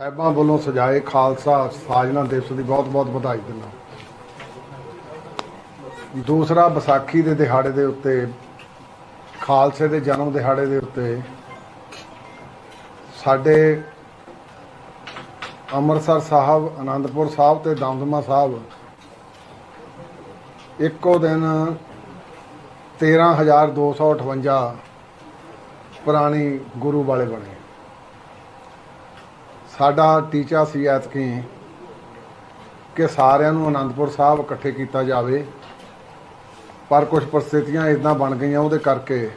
ਸਾਹਿਬਾਂ ਵੱਲੋਂ ਸਜਾਏ ਖਾਲਸਾ ਸਾਜਨਾ ਦਿਵਸ ਦੀ ਬਹੁਤ-ਬਹੁਤ ਵਧਾਈ ਦਿੰਦਾ। ਦੂਸਰਾ ਵਿਸਾਖੀ ਦੇ ਦਿਹਾੜੇ ਦੇ ਉੱਤੇ, ਖਾਲਸੇ ਦੇ ਜਨਮ ਦਿਹਾੜੇ ਦੇ ਉੱਤੇ ਸਾਡੇ ਅੰਮ੍ਰਿਤਸਰ ਸਾਹਿਬ ਆਨੰਦਪੁਰ ਸਾਹਿਬ ਤੇ ਦਮਦਮਾ ਸਾਹਿਬ ਇੱਕੋ ਦਿਨ 13258 ਪੁਰਾਣੀ ਗੁਰੂ ਵਾਲੇ ਬਣੇ। ਸਾਡਾ ਟੀਚਾ ਸੀ ਐਤਕੀ ਕਿ ਸਾਰਿਆਂ ਨੂੰ ਆਨੰਦਪੁਰ ਸਾਹਿਬ ਇਕੱਠੇ ਕੀਤਾ ਜਾਵੇ। ਪਰ ਕੁਝ ਪਰਿਸਥਿਤੀਆਂ ਇਦਾਂ ਬਣ ਗਈਆਂ ਉਹਦੇ ਕਰਕੇ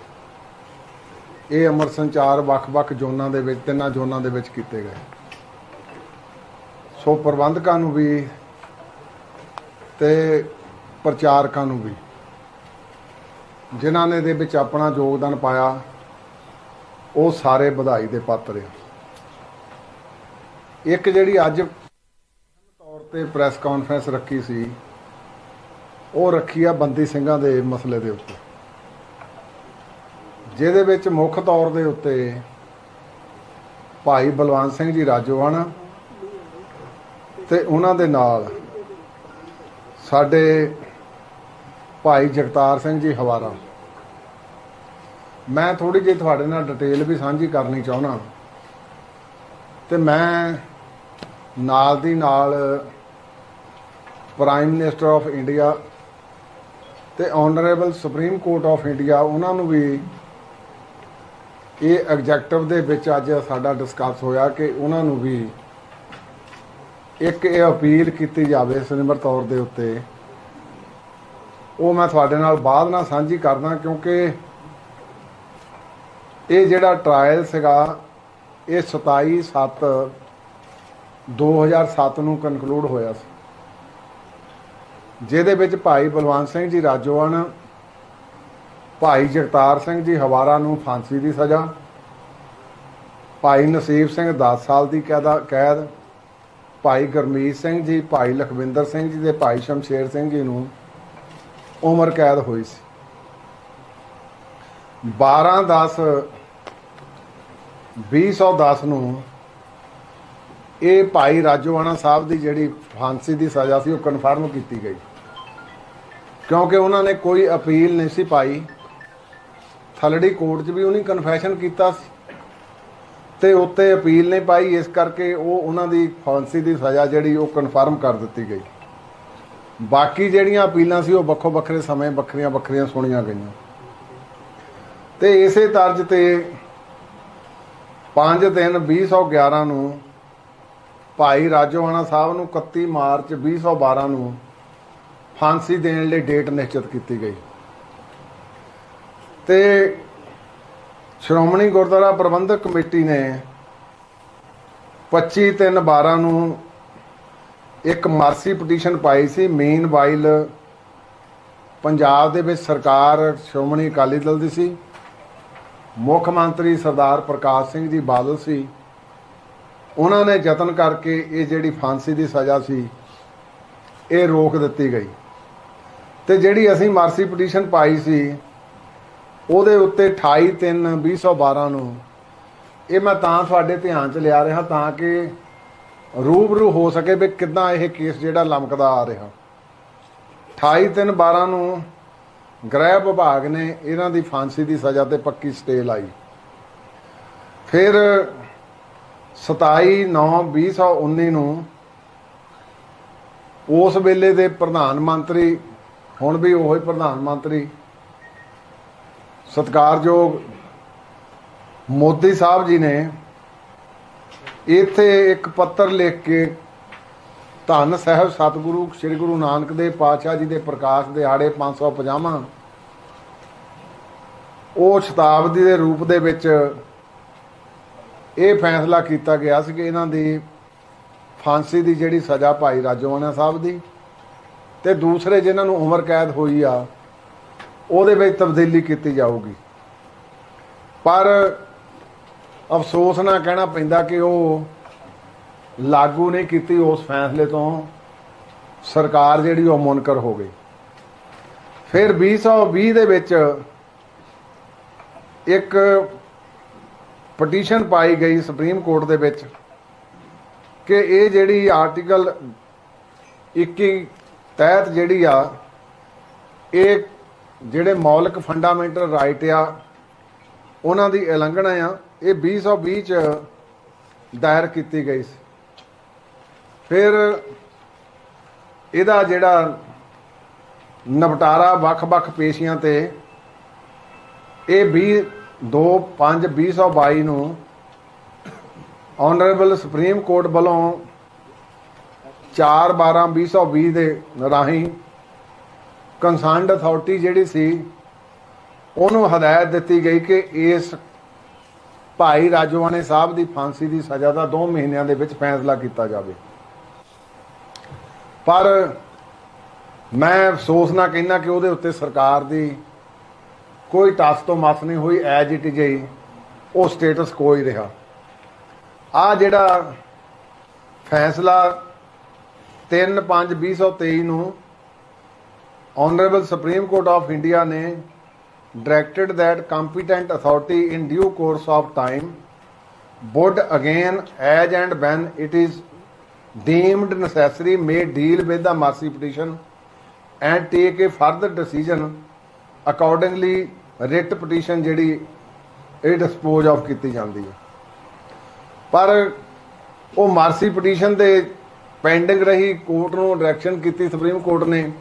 ਇਹ ਅਮਰ ਸੰਚਾਰ ਵੱਖ-ਵੱਖ ਜ਼ੋਨਾਂ ਦੇ ਵਿੱਚ, ਤਿੰਨਾਂ ਜ਼ੋਨਾਂ ਦੇ ਵਿੱਚ ਕੀਤੇ ਗਏ। ਸੋ ਪ੍ਰਬੰਧਕਾਂ ਨੂੰ ਵੀ ਤੇ ਪ੍ਰਚਾਰਕਾਂ ਨੂੰ ਵੀ, ਜਿਨ੍ਹਾਂ ਨੇ ਦੇ ਵਿੱਚ ਆਪਣਾ ਯੋਗਦਾਨ ਪਾਇਆ, ਉਹ ਸਾਰੇ ਵਧਾਈ ਦੇ ਪਾਤਰ ਆ। ਇੱਕ ਜਿਹੜੀ ਅੱਜ ਤੌਰ ਤੇ ਪ੍ਰੈਸ ਕਾਨਫਰੰਸ ਰੱਖੀ ਸੀ, ਉਹ ਰੱਖੀ ਆ ਬੰਦੀ ਸਿੰਘਾਂ ਦੇ ਮਸਲੇ ਦੇ ਉੱਤੇ। ਜਿਹਦੇ ਵਿੱਚ ਮੁੱਖ ਤੌਰ ਦੇ ਉੱਤੇ ਭਾਈ ਬਲਵੰਤ ਸਿੰਘ ਜੀ ਰਾਜੋਆਣਾ ਤੇ ਉਹਨਾਂ ਦੇ ਨਾਲ ਸਾਡੇ ਭਾਈ ਜਗਤਾਰ ਸਿੰਘ ਜੀ ਹਵਾਰਾ। ਮੈਂ ਥੋੜੀ ਜਿਹੀ ਤੁਹਾਡੇ ਨਾਲ ਡਿਟੇਲ ਵੀ ਸਾਂਝੀ ਕਰਨੀ ਚਾਹੁੰਦਾ। ਤੇ ਮੈਂ ਨਾਲ ਦੀ ਨਾਲ ਪ੍ਰਾਈਮ ਮਿਨਿਸਟਰ ਆਫ ਇੰਡੀਆ ਤੇ honourable supreme court of India ਉਹਨਾਂ ਨੂੰ ਵੀ ਇਹ ਐਗਜੈਕਟਿਵ ਦੇ ਵਿੱਚ ਅੱਜ ਸਾਡਾ ਡਿਸਕਸ ਹੋਇਆ ਕਿ ਉਹਨਾਂ ਨੂੰ ਵੀ ਇੱਕ ਇਹ ਅਪੀਲ ਕੀਤੀ ਜਾਵੇ ਸੁਨਿਮਰ ਤੌਰ ਦੇ ਉੱਤੇ। ਉਹ ਮੈਂ ਤੁਹਾਡੇ ਨਾਲ ਬਾਅਦ ਨਾਲ ਸਾਂਝੀ ਕਰਦਾ ਕਿਉਂਕਿ ਇਹ ਜਿਹੜਾ ਟ੍ਰਾਇਲ ਸੀਗਾ, ਇਹ 27 7 2007 ਨੂੰ ਕਨਕਲੂਡ ਹੋਇਆ ਸੀ। ਜਿਹਦੇ ਵਿੱਚ ਭਾਈ ਬਲਵੰਤ ਸਿੰਘ ਜੀ ਰਾਜੋਆਣ ਭਾਈ ਜਗਤਾਰ ਸਿੰਘ ਜੀ ਹਵਾਰਾ ਨੂੰ ਫਾਂਸੀ ਦੀ ਸਜ਼ਾ, ਭਾਈ ਨਸੀਬ ਸਿੰਘ 10 ਸਾਲ ਦੀ ਕੈਦਾ, ਕੈਦ, ਭਾਈ ਗਰਮੀਤ ਸਿੰਘ ਜੀ, ਭਾਈ ਲਖਵਿੰਦਰ ਸਿੰਘ ਜੀ ਤੇ ਭਾਈ ਸ਼ਮਸ਼ੇਰ ਸਿੰਘ ਜੀ ਨੂੰ ਉਮਰ ਕੈਦ ਹੋਈ ਸੀ। 12 10 2010 ਨੂੰ ਇਹ ਭਾਈ ਰਾਜੋਆਣਾ ਸਾਹਿਬ ਦੀ ਜਿਹੜੀ ਫਾਂਸੀ ਦੀ ਸਜ਼ਾ ਸੀ, ਉਹ ਕਨਫਰਮ ਕੀਤੀ ਗਈ। ਕਿਉਂਕਿ ਉਹਨਾਂ ਨੇ ਕੋਈ ਅਪੀਲ ਨਹੀਂ ਸੀ ਪਾਈ। ਥਲੜੀ ਕੋਰਟ 'ਚ ਵੀ ਉਹਨੇ ਕਨਫੈਸ਼ਨ ਕੀਤਾ ਸੀ। ਤੇ ਉੱਤੇ ਅਪੀਲ ਨਹੀਂ ਪਾਈ, ਇਸ ਕਰਕੇ ਉਹ ਉਹਨਾਂ ਦੀ ਫਾਂਸੀ ਦੀ ਸਜ਼ਾ ਜਿਹੜੀ, ਉਹ ਕਨਫਰਮ ਕਰ ਦਿੱਤੀ ਗਈ। ਬਾਕੀ ਜਿਹੜੀਆਂ ਅਪੀਲਾਂ ਸੀ, ਉਹ ਵੱਖੋ ਵੱਖਰੇ ਸਮੇਂ ਵੱਖਰੀਆਂ ਵੱਖਰੀਆਂ ਸੁਣੀਆਂ ਗਈਆਂ। ਤੇ ਇਸੇ ਤਰਜ ਤੇ 5 ਦਿਨ 2011 ਨੂੰ ਭਾਈ ਰਾਜੋਆਣਾ ਸਾਹਿਬ ਨੂੰ 31 ਮਾਰਚ 2012 ਨੂੰ ਫਾਂਸੀ ਦੇਣ ਲਈ ਡੇਟ ਨਿਸ਼ਚਿਤ ਕੀਤੀ ਗਈ। ਤੇ ਸ਼੍ਰੋਮਣੀ ਗੁਰਦੁਆਰਾ ਪ੍ਰਬੰਧਕ ਕਮੇਟੀ ਨੇ 25 3 12 ਨੂੰ ਇੱਕ ਮਾਰਸੀ ਪਟੀਸ਼ਨ ਪਾਈ ਸੀ ਮੇਨ ਵਾਈਲ ਪੰਜਾਬ ਦੇ ਵਿੱਚ ਸਰਕਾਰ ਸ਼੍ਰੋਮਣੀ ਅਕਾਲੀ ਦਲ ਦੀ ਸੀ, ਮੁੱਖ ਮੰਤਰੀ ਸਰਦਾਰ ਪ੍ਰਕਾਸ਼ ਸਿੰਘ ਜੀ ਬਾਦਲ ਸੀ। ਉਹਨਾਂ ਨੇ ਯਤਨ ਕਰਕੇ ਇਹ ਜਿਹੜੀ ਫਾਂਸੀ ਦੀ ਸਜ਼ਾ ਸੀ, ਇਹ ਰੋਕ ਦਿੱਤੀ ਗਈ। ਤੇ ਜਿਹੜੀ ਅਸੀਂ ਮਾਰਸੀ ਪਟੀਸ਼ਨ ਪਾਈ ਸੀ, ਉਹਦੇ ਉੱਤੇ 28 3 2012 ਨੂੰ ਇਹ ਮੈਂ ਤਾਂ ਤੁਹਾਡੇ ਧਿਆਨ 'ਚ ਲਿਆ ਰਿਹਾ ਤਾਂ ਕਿ ਰੂਬਰੂ ਹੋ ਸਕੇ ਵੀ ਕਿੱਦਾਂ ਇਹ ਕੇਸ ਜਿਹੜਾ ਲਮਕਦਾ ਆ ਰਿਹਾ। 28 3 12 ਨੂੰ ਗ੍ਰਹਿ ਵਿਭਾਗ ਨੇ ਇਹਨਾਂ ਦੀ ਫਾਂਸੀ ਦੀ ਸਜ਼ਾ ਤੇ ਪੱਕੀ ਸਟੇ ਲਾਈ। ਫਿਰ 27 9 2019 ਨੂੰ ਉਸ ਵੇਲੇ ਦੇ ਪ੍ਰਧਾਨ ਮੰਤਰੀ, ਹੁਣ ਵੀ ਉਹੀ ਪ੍ਰਧਾਨ ਮੰਤਰੀ, ਸਤਿਕਾਰਯੋਗ ਮੋਦੀ ਸਾਹਿਬ ਜੀ ਨੇ ਇੱਥੇ ਇੱਕ ਪੱਤਰ ਲਿਖ ਕੇ ਧੰਨ ਸਾਹਿਬ ਸਤਿਗੁਰੂ, ਸ੍ਰੀ ਗੁਰੂ ਨਾਨਕ ਦੇਵ ਪਾਤਸ਼ਾਹ ਜੀ ਦੇ ਪ੍ਰਕਾਸ਼ ਦਿਹਾੜੇ 550 ਉਹ ਸ਼ਤਾਬਦੀ ਦੇ ਰੂਪ ਦੇ ਵਿੱਚ ਇਹ ਫੈਸਲਾ ਕੀਤਾ ਗਿਆ ਸੀ ਕਿ ਇਹਨਾਂ ਦੀ ਫਾਂਸੀ ਦੀ ਜਿਹੜੀ ਸਜ਼ਾ ਭਾਈ ਰਾਜੋਵਾਨਾ ਸਾਹਿਬ ਦੀ ਤੇ ਦੂਸਰੇ ਜਿਨ੍ਹਾਂ ਨੂੰ ਉਮਰ ਕੈਦ ਹੋਈ ਆ, ਉਹਦੇ ਵਿੱਚ ਤਬਦੀਲੀ ਕੀਤੀ ਜਾਊਗੀ। ਪਰ ਅਫਸੋਸ ਨਾਲ ਕਹਿਣਾ ਪੈਂਦਾ ਕਿ ਉਹ ਲਾਗੂ ਨਹੀਂ ਕੀਤੀ ਉਸ ਫੈਸਲੇ ਤੋਂ, ਸਰਕਾਰ ਜਿਹੜੀ ਉਹ ਮੁਨਕਰ ਹੋ ਗਈ। ਫਿਰ 2020 ਦੇ ਵਿੱਚ ਇੱਕ ਪਟੀਸ਼ਨ ਪਾਈ ਗਈ ਸੁਪਰੀਮ ਕੋਰਟ ਦੇ ਵਿੱਚ ਕਿ ਇਹ ਜਿਹੜੀ ਆਰਟੀਕਲ 21 ਤਹਿਤ ਜਿਹੜੀ ਆ, ਇਹ ਜਿਹੜੇ ਮੌਲਿਕ ਫੰਡਾਮੈਂਟਲ ਰਾਈਟ ਆ, ਉਹਨਾਂ ਦੀ ਉਲੰਘਣਾ ਆ, ਇਹ 2020 ਚ ਦਾਇਰ ਕੀਤੀ ਗਈ ਸੀ। ਫਿਰ ਇਹਦਾ ਜਿਹੜਾ ਨਿਪਟਾਰਾ ਵੱਖ-ਵੱਖ ਪੇਸ਼ੀਆਂ ਤੇ ਇਹ 20 2 5 2022 ਨੂੰ ਆਨਰੇਬਲ ਸੁਪਰੀਮ ਕੋਰਟ ਵੱਲੋਂ 4 12 2020 ਦੇ ਰਾਹੀਂ ਕੰਸਰਨਡ ਅਥਾਰਟੀ ਜਿਹੜੀ ਸੀ, ਉਹਨੂੰ ਹਦਾਇਤ ਦਿੱਤੀ ਗਈ ਕਿ ਇਸ ਭਾਈ ਰਾਜਵਾਨੇ ਸਾਹਿਬ ਦੀ ਫਾਂਸੀ ਦੀ ਸਜ਼ਾ ਦਾ 2 ਮਹੀਨਿਆਂ ਦੇ ਵਿੱਚ ਫੈਸਲਾ ਕੀਤਾ ਜਾਵੇ। ਪਰ ਮੈਂ ਅਫਸੋਸ ਨਾਲ ਕਹਿੰਦਾ ਕਿ ਉਹਦੇ ਉੱਤੇ ਸਰਕਾਰ ਦੀ ਕੋਈ ਟਸ ਤੋਂ ਮਸ ਨਹੀਂ ਹੋਈ ਐਜ ਇਟ ਇਜ਼ ਹੀ ਉਹ ਸਟੇਟਸ ਕੋਈ ਰਿਹਾ ਆ ਜਿਹੜਾ ਫੈਸਲਾ 3 5 2023 ਨੂੰ honourable supreme court of India ਨੇ directed that competent authority in due course of time would again as and when it is deemed necessary may deal with the mercy petition and take a further decision accordingly writ petition ਜਿਹੜੀ, ਇਹ dispose of ਕੀਤੀ ਜਾਂਦੀ ਹੈ। ਪਰ ਉਹ mercy petition ਦੇ pending ਰਹੀ court ਨੂੰ ਡਾਇਰੈਕਸ਼ਨ ਕੀਤੀ ਸੁਪਰੀਮ ਕੋਰਟ ਨੇ,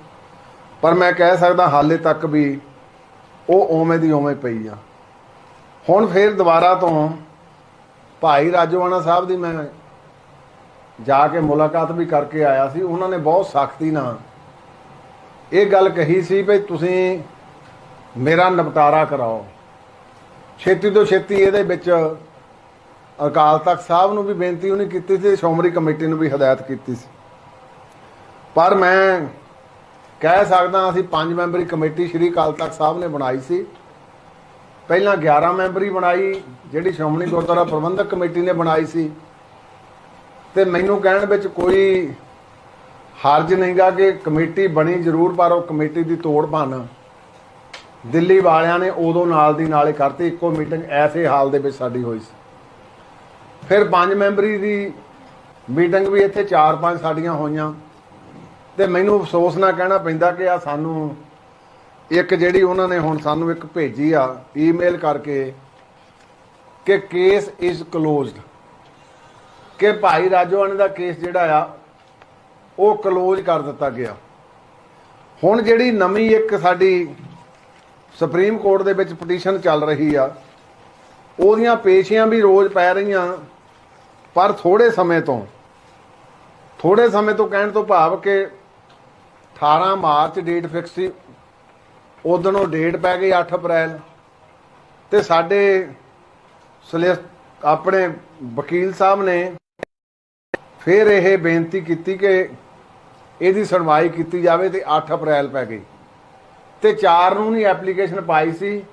ਪਰ ਮੈਂ ਕਹਿ ਸਕਦਾ ਹਾਲੇ ਤੱਕ ਵੀ ਉਹ ਓਵੇਂ ਦੀ ਓਵੇਂ ਪਈ ਆ। ਹੁਣ ਫੇਰ ਦੁਬਾਰਾ ਤੋਂ ਭਾਈ ਰਾਜਵਾਨਾ ਸਾਹਿਬ ਦੀ ਮੈਂ ਜਾ ਕੇ ਮੁਲਾਕਾਤ ਵੀ ਕਰਕੇ ਆਇਆ ਸੀ, ਉਹਨਾਂ ਨੇ ਬਹੁਤ ਸਖਤੀ ਨਾਲ ਇਹ ਗੱਲ ਕਹੀ ਸੀ ਵੀ ਤੁਸੀਂ ਮੇਰਾ ਨਿਪਟਾਰਾ ਕਰਾਓ। ਛੇਤੀ ਤੋਂ ਛੇਤੀ ਇਹਦੇ ਵਿੱਚ ਅਕਾਲ ਤਖਤ ਸਾਹਿਬ ਨੂੰ ਵੀ ਬੇਨਤੀ ਉਹਨੇ ਕੀਤੀ ਸੀ, ਸ਼੍ਰੋਮਣੀ ਕਮੇਟੀ ਨੂੰ ਵੀ ਹਦਾਇਤ ਕੀਤੀ ਸੀ। ਪਰ ਮੈਂ ਕਹਿ ਸਕਦਾ ਅਸੀਂ ਪੰਜ ਮੈਂਬਰੀ ਕਮੇਟੀ ਸ਼੍ਰੀ ਅਕਾਲ ਤਖਤ ਸਾਹਿਬ ਨੇ ਬਣਾਈ ਸੀ। ਪਹਿਲਾਂ 11 ਮੈਂਬਰੀ ਬਣਾਈ, ਜਿਹੜੀ ਸ਼੍ਰੋਮਣੀ ਗੁਰਦੁਆਰਾ ਪ੍ਰਬੰਧਕ ਕਮੇਟੀ ਨੇ ਬਣਾਈ ਸੀ। ਤੇ ਮੈਨੂੰ ਕਹਿਣ ਵਿੱਚ ਕੋਈ ਹਰਜ ਨਹੀਂਗਾ ਕਿ ਕਮੇਟੀ ਬਣੀ ਜ਼ਰੂਰ, ਪਰ ਉਹ ਕਮੇਟੀ ਦੀ ਤੋੜ ਭੰਨ। ਦਿੱਲੀ ਵਾਲਿਆਂ ਨੇ ਉਦੋਂ ਨਾਲ ਦੀ ਨਾਲੇ ਕਰਤੀ, ਇੱਕੋ ਮੀਟਿੰਗ ਐਸੇ ਹਾਲ ਦੇ ਵਿੱਚ ਸਾਡੀ ਹੋਈ ਸੀ। ਫਿਰ ਪੰਜ ਮੈਂਬਰੀ ਦੀ ਮੀਟਿੰਗ ਵੀ ਇੱਥੇ 4-5 ਸਾਡੀਆਂ ਹੋਈਆਂ ਤੇ ਮੈਨੂੰ ਅਫਸੋਸ ਨਾ ਕਹਿਣਾ ਪੈਂਦਾ ਕਿ ਆ ਸਾਨੂੰ ਇੱਕ ਜਿਹੜੀ ਉਹਨਾਂ ਨੇ ਹੁਣ ਸਾਨੂੰ ਇੱਕ ਭੇਜੀ ਆ ਈਮੇਲ ਕਰਕੇ ਕਿ ਕੇਸ ਇਜ਼ ਕਲੋਜ਼ਡ ਕਿ ਭਾਈ ਰਾਜੋਆਣੇ ਦਾ ਕੇਸ ਜਿਹੜਾ ਆ, ਉਹ ਕਲੋਜ਼ ਕਰ ਦਿੱਤਾ ਗਿਆ। ਹੁਣ ਜਿਹੜੀ ਨਵੀਂ ਇੱਕ ਸਾਡੀ ਸੁਪਰੀਮ ਕੋਰਟ ਦੇ ਵਿੱਚ ਪਟੀਸ਼ਨ ਚੱਲ ਰਹੀ ਆ। ਉਹਦੀਆਂ ਪੇਸ਼ੀਆਂ ਵੀ ਰੋਜ਼ ਪੈ ਰਹੀਆਂ, ਪਰ ਥੋੜੇ ਸਮੇਂ ਤੋਂ ਥੋੜੇ ਸਮੇਂ ਤੋਂ ਕਹਿਣ ਤੋਂ ਭਾਵ ਕਿ 18 ਮਾਰਚ ਡੇਟ ਫਿਕਸ ਸੀ, ਉਦੋਂ ਉਹ ਡੇਟ ਪੈ ਗਈ 8 ਅਪ੍ਰੈਲ, ਤੇ ਸਾਡੇ ਸਲਿਸ ਆਪਣੇ ਵਕੀਲ ਸਾਹਿਬ ਨੇ ਫਿਰ ਇਹ ਬੇਨਤੀ ਕੀਤੀ ਕਿ ਇਹਦੀ ਸੁਣਵਾਈ ਕੀਤੀ ਜਾਵੇ ਤੇ 8 ਅਪ੍ਰੈਲ ਪੈ ਗਈ। ਤੇ 4 ਨੂੰ ਨਹੀਂ ਐਪਲੀਕੇਸ਼ਨ ਪਾਈ ਸੀ।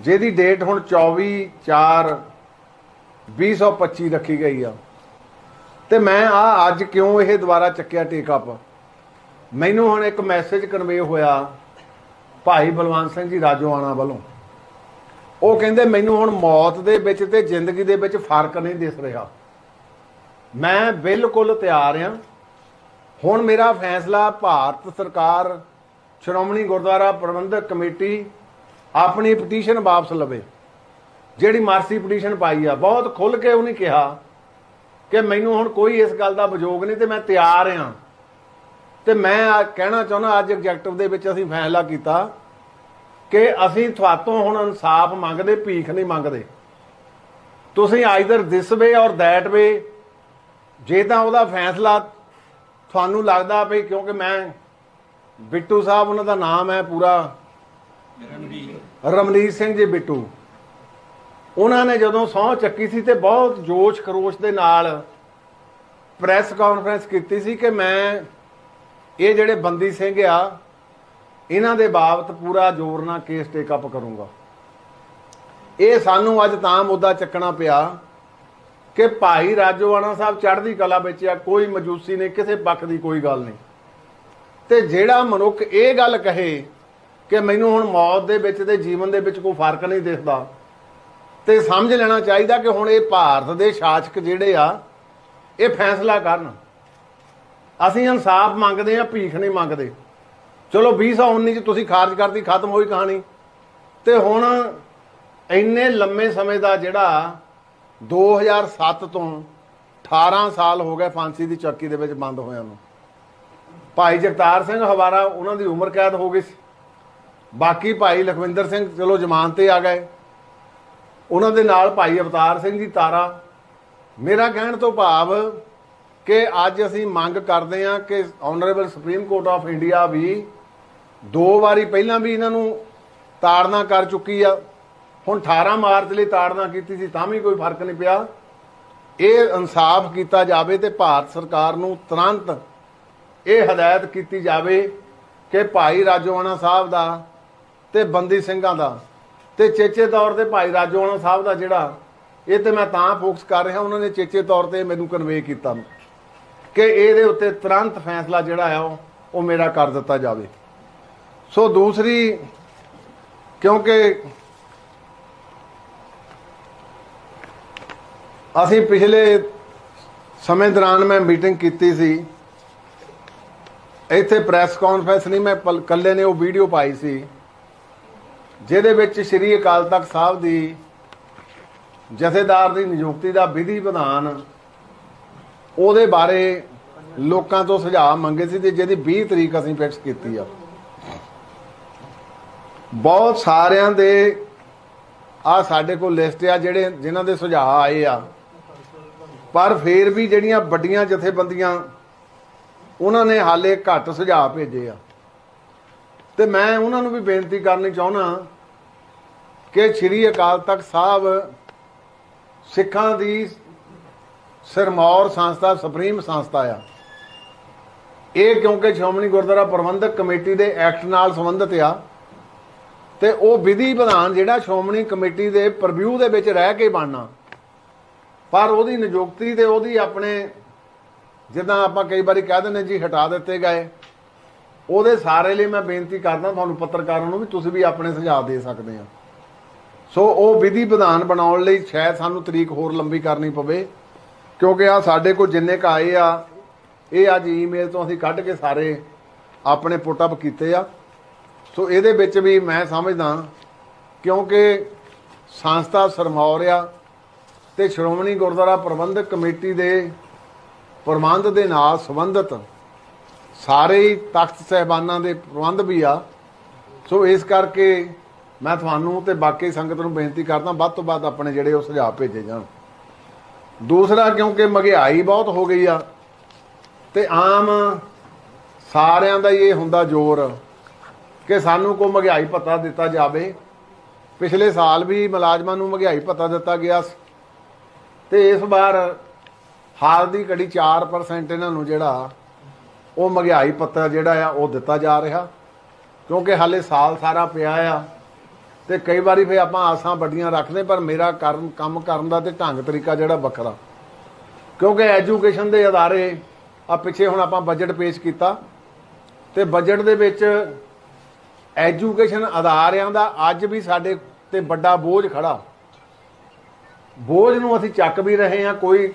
ਜਿਹਦੀ ਡੇਟ ਹੁਣ 24 4 2025 ਰੱਖੀ ਗਈ ਆ। ਤੇ ਮੈਂ ਆ ਅੱਜ ਕਿਉਂ ਇਹ ਦੁਬਾਰਾ ਚੱਕਿਆ ਟੇਕ ਅਪ? ਮੈਨੂੰ ਹੁਣ ਇੱਕ ਮੈਸੇਜ ਕਨਵੇ ਹੋਇਆ ਭਾਈ ਬਲਵੰਤ ਸਿੰਘ ਜੀ ਰਾਜੋਆਣਾ ਵੱਲੋਂ। ਉਹ ਕਹਿੰਦੇ, ਮੈਨੂੰ ਹੁਣ ਮੌਤ ਦੇ ਵਿੱਚ ਤੇ ਜ਼ਿੰਦਗੀ ਦੇ ਵਿੱਚ ਫ਼ਰਕ ਨਹੀਂ ਦਿਸ ਰਿਹਾ। ਮੈਂ ਬਿਲਕੁਲ ਤਿਆਰ ਆ। ਹੁਣ ਮੇਰਾ ਫੈਸਲਾ ਭਾਰਤ ਸਰਕਾਰ ਸ਼੍ਰੋਮਣੀ ਗੁਰਦੁਆਰਾ ਪ੍ਰਬੰਧਕ ਕਮੇਟੀ ਆਪਣੀ ਪਟੀਸ਼ਨ ਵਾਪਸ ਲਵੇ। ਜਿਹੜੀ ਮਾਰਸੀ ਪਟੀਸ਼ਨ ਪਾਈ ਆ, ਬਹੁਤ ਖੁੱਲ ਕੇ ਉਹਨੇ ਕਿਹਾ ਕਿ ਮੈਨੂੰ ਹੁਣ ਕੋਈ ਇਸ ਗੱਲ ਦਾ ਵਿਜੋਗ ਨਹੀਂ ਤੇ ਮੈਂ ਤਿਆਰ ਹਾਂ ਤੇ ਮੈਂ ਕਹਿਣਾ ਚਾਹੁੰਦਾ, ਅੱਜ ਐਗਜੈਕਟਿਵ ਦੇ ਵਿੱਚ ਅਸੀਂ ਫੈਸਲਾ ਕੀਤਾ ਕਿ ਅਸੀਂ ਤੁਹਾਤੋਂ ਹੁਣ ਇਨਸਾਫ ਮੰਗਦੇ, ਭੀਖ ਨਹੀਂ ਮੰਗਦੇ। ਤੁਸੀਂ ਆਈਦਰ ਦਿਸ ਵੇ ਔਰ ਦੈਟ ਵੇ, ਜੇ ਤਾਂ ਉਹਦਾ ਫੈਸਲਾ ਤੁਹਾਨੂੰ ਲੱਗਦਾ ਵੀ ਕਿਉਂਕਿ ਮੈਂ ਬਿੱਟੂ ਸਾਹਿਬ, ਉਹਨਾਂ ਦਾ ਨਾਮ ਹੈ ਪੂਰਾ। ਰਮਨੀਤ ਸਿੰਘ ਜੀ ਬਿੱਟੂ। ਉਹਨਾਂ ਨੇ ਜਦੋਂ ਸਹੁੰ ਚੱਕੀ ਸੀ ਤੇ ਬਹੁਤ ਜੋਸ਼ ਖਰੋਸ਼ ਦੇ ਨਾਲ ਪ੍ਰੈਸ ਕਾਨਫਰੰਸ ਕੀਤੀ ਸੀ ਕਿ ਮੈਂ, ਇਹ ਜਿਹੜੇ ਬੰਦੀ ਸਿੰਘ ਆ, ਇਹਨਾਂ ਦੇ ਬਾਬਤ ਪੂਰਾ ਜ਼ੋਰ ਨਾਲ ਕੇਸ ਟੇਕ ਅਪ ਕਰੂੰਗਾ। ਇਹ ਸਾਨੂੰ ਅੱਜ ਤਾਂ ਮੁੱਦਾ ਚੱਕਣਾ ਪਿਆ ਕਿ ਭਾਈ ਰਾਜੋਆਣਾ ਸਾਹਿਬ ਚੜ੍ਹਦੀ ਕਲਾ ਵਿੱਚ ਆ, ਕੋਈ ਮਜੂਸੀ ਨਹੀਂ, ਕਿਸੇ ਪੱਖ ਦੀ ਕੋਈ ਗੱਲ ਨਹੀਂ। ਤੇ ਜਿਹੜਾ ਮਨੁੱਖ ਇਹ ਗੱਲ ਕਹੇ ਕਿ ਮੈਨੂੰ ਹੁਣ ਮੌਤ ਦੇ ਵਿੱਚ ਤੇ ਜੀਵਨ ਦੇ ਵਿੱਚ ਕੋਈ ਫ਼ਰਕ ਨਹੀਂ ਦਿਖਦਾ, ਤੇ ਸਮਝ ਲੈਣਾ ਚਾਹੀਦਾ ਕਿ ਹੁਣ ਇਹ ਭਾਰਤ ਦੇ ਸ਼ਾਸਕ ਜਿਹੜੇ ਆ, ਇਹ ਫੈਸਲਾ ਕਰਨ। ਅਸੀਂ ਇਨਸਾਫ ਮੰਗਦੇ ਆ ਭੀਖ ਨਹੀਂ ਮੰਗਦੇ। ਚਲੋ 2019 ਚ ਤੁਸੀਂ ਖਾਰਜ ਕਰਤੀ, ਖਤਮ ਹੋਈ ਕਹਾਣੀ। ਤੇ ਹੁਣ ਇੰਨੇ ਲੰਮੇ ਸਮੇਂ ਦਾ ਜਿਹੜਾ 2007 ਤੋਂ 18 ਸਾਲ ਹੋ ਗਏ ਫਾਂਸੀ ਦੀ ਚੱਕੀ ਦੇ ਵਿੱਚ ਬੰਦ ਹੋਇਆ ਨੂੰ। ਭਾਈ ਜਗਤਾਰ ਸਿੰਘ ਹਵਾਰਾ, ਉਹਨਾਂ ਦੀ ਉਮਰ ਕੈਦ ਹੋ ਗਈ ਸੀ। ਬਾਕੀ ਭਾਈ ਲਖਵਿੰਦਰ ਸਿੰਘ, ਚਲੋ ਜ਼ਮਾਨਤ ਤੇ ਆ ਗਏ। ਉਹਨਾਂ ਦੇ ਨਾਲ ਭਾਈ ਅਵਤਾਰ ਸਿੰਘ ਜੀ ਤਾਰਾ। ਮੇਰਾ ਕਹਿਣ ਤੋਂ ਭਾਵ ਕਿ ਅੱਜ ਅਸੀਂ ਮੰਗ ਕਰਦੇ ਹਾਂ ਕਿ honourable supreme court of India ਵੀ ਦੋ ਵਾਰੀ ਪਹਿਲਾਂ ਵੀ ਇਹਨਾਂ ਨੂੰ ਤਾੜਨਾ ਕਰ ਚੁੱਕੀ ਆ। ਹੁਣ 18 ਮਾਰਚ ਲਈ ਤਾੜਨਾ ਕੀਤੀ ਸੀ, ਤਾਂ ਵੀ ਕੋਈ ਫ਼ਰਕ ਨਹੀਂ ਪਿਆ। ਇਹ ਇਨਸਾਫ ਕੀਤਾ ਜਾਵੇ ਤੇ ਭਾਰਤ ਸਰਕਾਰ ਨੂੰ ਤੁਰੰਤ ਇਹ ਹਦਾਇਤ ਕੀਤੀ ਜਾਵੇ ਕਿ ਭਾਈ ਰਾਜੋਆਣਾ ਸਾਹਿਬ ਦਾ ਤੇ ਬੰਦੀ ਸਿੰਘਾਂ ਦਾ ਤੇ ਚੇਚੇ ਤੌਰ ਤੇ ਭਾਈ ਰਾਜੋਆਣਾ ਸਾਹਿਬ ਦਾ ਜਿਹੜਾ, ਇਹ ਤੇ ਮੈਂ ਤਾਂ ਫੋਕਸ ਕਰ ਰਿਹਾ, ਉਹਨਾਂ ਨੇ ਚੇਚੇ ਤੌਰ ਤੇ ਮੈਨੂੰ ਕਨਵੇ ਕੀਤਾ ਕਿ ਇਹਦੇ ਉੱਤੇ ਤੁਰੰਤ ਫੈਸਲਾ ਜਿਹੜਾ ਆ, ਉਹ ਉਹ ਮੇਰਾ ਕਰ ਦਿੱਤਾ ਜਾਵੇ। ਸੋ ਦੂਸਰੀ, ਕਿਉਂਕਿ ਅਸੀਂ ਪਿਛਲੇ ਸਮੇਂ ਦੌਰਾਨ ਮੈਂ ਮੀਟਿੰਗ ਕੀਤੀ ਸੀ ਇੱਥੇ ਪ੍ਰੈਸ ਕਾਨਫਰੰਸ ਨਹੀਂ, ਮੈਂ ਪਲ- ਕੱਲੇ ਨੇ ਉਹ ਵੀਡੀਓ ਪਾਈ ਸੀ, ਜਿਹਦੇ ਵਿੱਚ ਸ੍ਰੀ ਅਕਾਲ ਤਖਤ ਸਾਹਿਬ ਦੀ ਜਥੇਦਾਰ ਦੀ ਨਿਯੁਕਤੀ ਦਾ ਵਿਧੀ ਵਿਧਾਨ, ਉਹਦੇ ਬਾਰੇ ਲੋਕਾਂ ਤੋਂ ਸੁਝਾਅ ਮੰਗੇ ਸੀ ਤੇ ਜਿਹਦੀ 20 ਤਰੀਕ ਅਸੀਂ ਫਿਕਸ ਕੀਤੀ ਆ। ਬਹੁਤ ਸਾਰਿਆਂ ਦੇ ਆ ਸਾਡੇ ਕੋਲ ਲਿਸਟ ਆ, ਜਿਹੜੇ, ਜਿਨ੍ਹਾਂ ਦੇ ਸੁਝਾਅ ਆਏ ਆ, ਪਰ ਫੇਰ ਵੀ ਜਿਹੜੀਆਂ ਵੱਡੀਆਂ ਜਥੇਬੰਦੀਆਂ ਉਹਨਾਂ ਨੇ ਹਾਲੇ ਘੱਟ ਸੁਝਾਅ ਭੇਜੇ ਆ। ਤੇ ਮੈਂ ਉਹਨਾਂ ਨੂੰ ਵੀ ਬੇਨਤੀ ਕਰਨੀ ਚਾਹੁੰਦਾ ਕਿ ਸ੍ਰੀ ਅਕਾਲ ਤਖਤ ਸਾਹਿਬ ਸਿੱਖਾਂ ਦੀ ਸਿਰਮੌਰ ਸੰਸਥਾ, ਸੁਪਰੀਮ ਸੰਸਥਾ ਆ। ਇਹ ਕਿਉਂਕਿ ਸ਼੍ਰੋਮਣੀ ਗੁਰਦੁਆਰਾ ਪ੍ਰਬੰਧਕ ਕਮੇਟੀ ਦੇ ਐਕਟ ਨਾਲ ਸੰਬੰਧਿਤ ਆ ਤੇ ਉਹ ਵਿਧੀ ਵਿਧਾਨ ਜਿਹੜਾ ਸ਼੍ਰੋਮਣੀ ਕਮੇਟੀ ਦੇ ਪ੍ਰਵਿਊ ਦੇ ਵਿੱਚ ਰਹਿ ਕੇ ਬਣਨਾ। ਪਰ ਉਹਦੀ ਨਿਯੁਕਤੀ ਤੇ ਉਹਦੀ ਆਪਣੇ ਜਿੱਦਾਂ ਆਪਾਂ ਕਈ ਵਾਰੀ ਕਹਿ ਦਿੰਦੇ ਜੀ ਹਟਾ ਦਿੱਤੇ ਗਏ, ਉਹਦੇ ਸਾਰੇ ਲਈ ਮੈਂ ਬੇਨਤੀ ਕਰਦਾ ਤੁਹਾਨੂੰ ਪੱਤਰਕਾਰਾਂ ਨੂੰ ਵੀ ਤੁਸੀਂ ਵੀ ਆਪਣੇ ਸੁਝਾਅ ਦੇ ਸਕਦੇ ਆ ਸੋ ਉਹ ਵਿਧੀ ਵਿਧਾਨ ਬਣਾਉਣ ਲਈ ਸ਼ਾਇਦ ਸਾਨੂੰ ਤਰੀਕ ਹੋਰ ਲੰਬੀ ਕਰਨੀ ਪਵੇ, ਕਿਉਂਕਿ ਆ ਸਾਡੇ ਕੋਲ ਜਿੰਨੇ ਕ ਆਏ ਆ, ਇਹ ਅੱਜ ਈਮੇਲ ਤੋਂ ਅਸੀਂ ਕੱਢ ਕੇ ਸਾਰੇ ਆਪਣੇ ਪੁੱਟ ਅਪ ਕੀਤੇ ਆ। ਸੋ ਇਹਦੇ ਵਿੱਚ ਵੀ ਮੈਂ ਸਮਝਦਾ ਕਿਉਂਕਿ ਸੰਸਥਾ ਸਰਮੌਰ ਆ ਤੇ ਸ਼੍ਰੋਮਣੀ ਗੁਰਦੁਆਰਾ ਪ੍ਰਬੰਧਕ ਕਮੇਟੀ ਦੇ ਪ੍ਰਬੰਧ ਦੇ ਨਾਲ ਸੰਬੰਧਿਤ ਸਾਰੇ ਹੀ ਤਖਤ ਸਹਿਬਾਨਾਂ ਦੇ ਪ੍ਰਬੰਧ ਵੀ ਆ। ਸੋ ਇਸ ਕਰਕੇ ਮੈਂ ਤੁਹਾਨੂੰ ਤੇ ਬਾਕੀ ਸੰਗਤ ਨੂੰ ਬੇਨਤੀ ਕਰਦਾ, ਵੱਧ ਤੋਂ ਵੱਧ ਆਪਣੇ ਜਿਹੜੇ ਉਹ ਸੁਝਾਅ ਭੇਜੇ ਜਾਣ। ਦੂਸਰਾ, ਕਿਉਂਕਿ ਮਹਿੰਗਾਈ ਬਹੁਤ ਹੋ ਗਈ ਆ ਤੇ ਆਮ ਸਾਰਿਆਂ ਦਾ ਹੀ ਇਹ ਹੁੰਦਾ ਜ਼ੋਰ ਕਿ ਸਾਨੂੰ ਕੋ ਮਹਿੰਗਾਈ ਭੱਤਾ ਦਿੱਤਾ ਜਾਵੇ। ਪਿਛਲੇ ਸਾਲ ਵੀ ਮੁਲਾਜ਼ਮਾਂ ਨੂੰ ਮਹਿੰਗਾਈ ਭੱਤਾ ਦਿੱਤਾ ਗਿਆ ਸੀ ਤੇ ਇਸ ਵਾਰ ਹਾਲ ਦੀ ਘੜੀ 4% ਇਹਨਾਂ ਨੂੰ ਜਿਹੜਾ ਉਹ ਮਹਿੰਗਾਈ ਭੱਤਾ ਜਿਹੜਾ ਆ, ਉਹ ਦਿੱਤਾ ਜਾ ਰਿਹਾ। ਕਿਉਂਕਿ ਹਾਲੇ ਸਾਲ ਸਾਰਾ ਪਿਆ ਆ ਤੇ ਕਈ ਵਾਰੀ ਫੇ ਆਪਾਂ ਆਸਾਂ ਵੱਡੀਆਂ ਰੱਖਦੇ ਪਰ ਮੇਰਾ ਕਰਨ, ਕੰਮ ਕਰਨ ਦਾ ਤੇ ਢੰਗ ਤਰੀਕਾ ਜਿਹੜਾ ਵੱਖਰਾ। ਕਿਉਂਕਿ ਐਜੂਕੇਸ਼ਨ ਦੇ ਅਦਾਰੇ ਆ, ਪਿੱਛੇ ਹੁਣ ਆਪਾਂ ਬਜਟ ਪੇਸ਼ ਕੀਤਾ। ਤੇ ਬਜਟ ਦੇ ਵਿੱਚ ਐਜੂਕੇਸ਼ਨ ਅਦਾਰਿਆਂ ਦਾ ਅੱਜ ਵੀ ਸਾਡੇ ਤੇ ਵੱਡਾ ਬੋਝ ਖੜਾ। ਬੋਝ ਨੂੰ ਅਸੀਂ ਚੱਕ ਵੀ ਰਹੇ ਹਾਂ, ਕੋਈ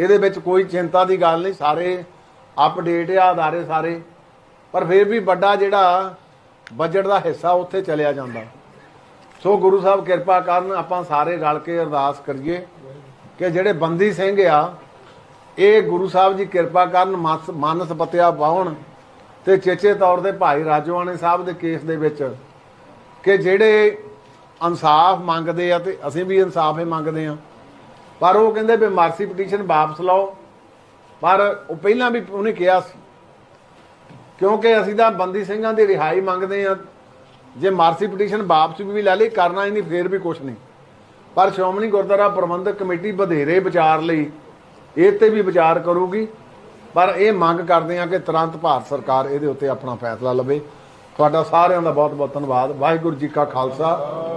ਇਹਦੇ ਵਿੱਚ ਕੋਈ ਚਿੰਤਾ ਦੀ ਗੱਲ ਨਹੀਂ, ਸਾਰੇ ਅਪਡੇਟ ਆ ਅਦਾਰੇ ਸਾਰੇ। ਪਰ ਫਿਰ ਵੀ ਵੱਡਾ ਜਿਹੜਾ ਬਜਟ ਦਾ ਹਿੱਸਾ ਉੱਥੇ ਚਲਿਆ ਜਾਂਦਾ। ਸੋ ਗੁਰੂ ਸਾਹਿਬ ਕਿਰਪਾ ਕਰਨ ਆਪਾਂ ਸਾਰੇ ਰਲ ਕੇ ਅਰਦਾਸ ਕਰੀਏ ਕਿ ਜਿਹੜੇ ਬੰਦੀ ਸਿੰਘ ਆ, ਇਹ ਗੁਰੂ ਸਾਹਿਬ ਜੀ ਕਿਰਪਾ ਕਰਨ ਮਸ- ਮਨ ਸਪਤਿਆ ਪਾਉਣ ਤੇ ਚੇਚੇ ਤੌਰ ਤੇ ਭਾਈ ਰਾਜੋਆਣੇ ਸਾਹਿਬ ਦੇ ਕੇਸ ਦੇ ਵਿੱਚ ਕਿ ਜਿਹੜੇ ਇਨਸਾਫ ਮੰਗਦੇ ਆ ਤੇ ਅਸੀਂ ਵੀ ਇਨਸਾਫ ਹੀ ਮੰਗਦੇ ਆ। ਪਰ ਉਹ ਕਹਿੰਦੇ ਵੀ ਮਾਰਸੀ ਪਟੀਸ਼ਨ ਵਾਪਸ ਲਓ। ਪਰ ਉਹ ਪਹਿਲਾਂ ਵੀ ਉਹਨੇ ਕਿਹਾ ਸੀ, ਕਿਉਂਕਿ ਅਸੀਂ ਤਾਂ ਬੰਦੀ ਸਿੰਘਾਂ ਦੀ ਰਿਹਾਈ ਮੰਗਦੇ ਆ ਜੇ ਮਾਰਸੀ ਪਟੀਸ਼ਨ ਵਾਪਸ ਵੀ ਲੈ ਲਈ, ਕਰਨਾ ਹੀ ਨਹੀਂ, ਫੇਰ ਵੀ ਕੁਝ ਨਹੀਂ। ਪਰ ਸ਼੍ਰੋਮਣੀ ਗੁਰਦੁਆਰਾ ਪ੍ਰਬੰਧਕ ਕਮੇਟੀ ਵਧੇਰੇ ਵਿਚਾਰ ਲਈ ਇਹ ਤੇ ਵੀ ਵਿਚਾਰ ਕਰੂਗੀ, ਪਰ ਇਹ ਮੰਗ ਕਰਦੇ ਆ ਕਿ ਤੁਰੰਤ ਭਾਰਤ ਸਰਕਾਰ ਇਹਦੇ ਉੱਤੇ ਆਪਣਾ ਫੈਸਲਾ ਲਵੇ। ਤੁਹਾਡਾ ਸਾਰਿਆਂ ਦਾ ਬਹੁਤ ਬਹੁਤ ਧੰਨਵਾਦ। ਵਾਹਿਗੁਰੂ ਜੀ ਕਾ ਖਾਲਸਾ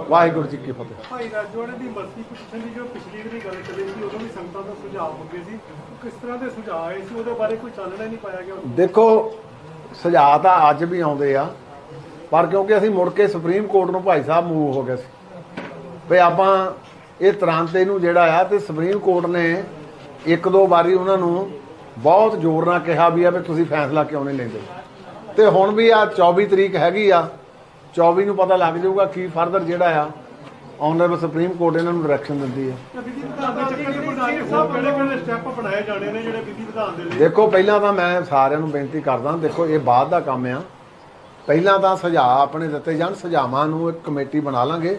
ਵਾਹਿਗੁਰੂ ਜੀ ਕੀ ਫਤਿਹ। ਭਾਈ ਰਾਜੋੜੇ ਦੀ ਮਰਸੀ ਪਟੀਸ਼ਨ ਦੀ ਜੋ ਪਿਛਲੀ ਵਾਰੀ ਗੱਲ ਚੱਲੀ ਸੀ ਉਦੋਂ ਵੀ ਸੰਗਤਾਂ ਦਾ ਸੁਝਾਅ ਮੰਗੇ ਸੀ। ਕਿਸ ਤਰ੍ਹਾਂ ਦੇ ਸੁਝਾਅ ਆਏ ਸੀ ਉਹਦੇ ਬਾਰੇ ਕੋਈ ਚਾਨਣਾ ਨਹੀਂ ਪਾਇਆ ਗਿਆ। ਦੇਖੋ ਸੁਝਾਅ ਤਾਂ ਅੱਜ ਵੀ ਆਉਂਦੇ ਆ ਪਰ ਕਿਉਂਕਿ ਅਸੀਂ ਮੁੜ ਕੇ ਸੁਪਰੀਮ ਕੋਰਟ ਨੂੰ ਭਾਈ ਸਾਹਿਬ ਮੂਵ ਹੋ ਗਏ ਸੀ। ਵੀ ਆਪਾਂ ਇਹ ਤੁਰੰਤ ਇਹਨੂੰ ਜਿਹੜਾ ਆ ਤੇ ਸੁਪਰੀਮ ਕੋਰਟ ਨੇ ਇੱਕ ਦੋ ਵਾਰੀ ਉਹਨਾਂ ਨੂੰ ਬਹੁਤ ਜ਼ੋਰ ਨਾਲ ਕਿਹਾ ਵੀ ਆ ਵੀ ਤੁਸੀਂ ਫੈਸਲਾ ਕਿਉਂ ਨਹੀਂ ਲੈਂਦੇ। ਤੇ ਹੁਣ ਵੀ ਆ 24 ਤਰੀਕ ਹੈਗੀ ਆ। 24 ਨੂੰ ਪਤਾ ਲੱਗ ਜਾਊਗਾ ਕੀ ਫਰਦਰ ਜਿਹੜਾ ਆ ਆਨਰੇਬਲ ਸੁਪਰੀਮ ਕੋਰਟ ਇਹਨਾਂ ਨੂੰ ਡਾਇਰੈਕਸ਼ਨ ਦਿੰਦੀ ਹੈ ਦੇਖੋ ਪਹਿਲਾਂ ਤਾਂ ਮੈਂ ਸਾਰਿਆਂ ਨੂੰ ਬੇਨਤੀ ਕਰਦਾ ਦੇਖੋ ਇਹ ਬਾਅਦ ਦਾ ਕੰਮ ਆ। ਪਹਿਲਾਂ ਤਾਂ ਸੁਝਾਅ ਆਪਣੇ ਦਿੱਤੇ ਜਾਣ ਸੁਝਾਵਾਂ ਨੂੰ ਇੱਕ ਕਮੇਟੀ ਬਣਾ ਲਾਂਗੇ।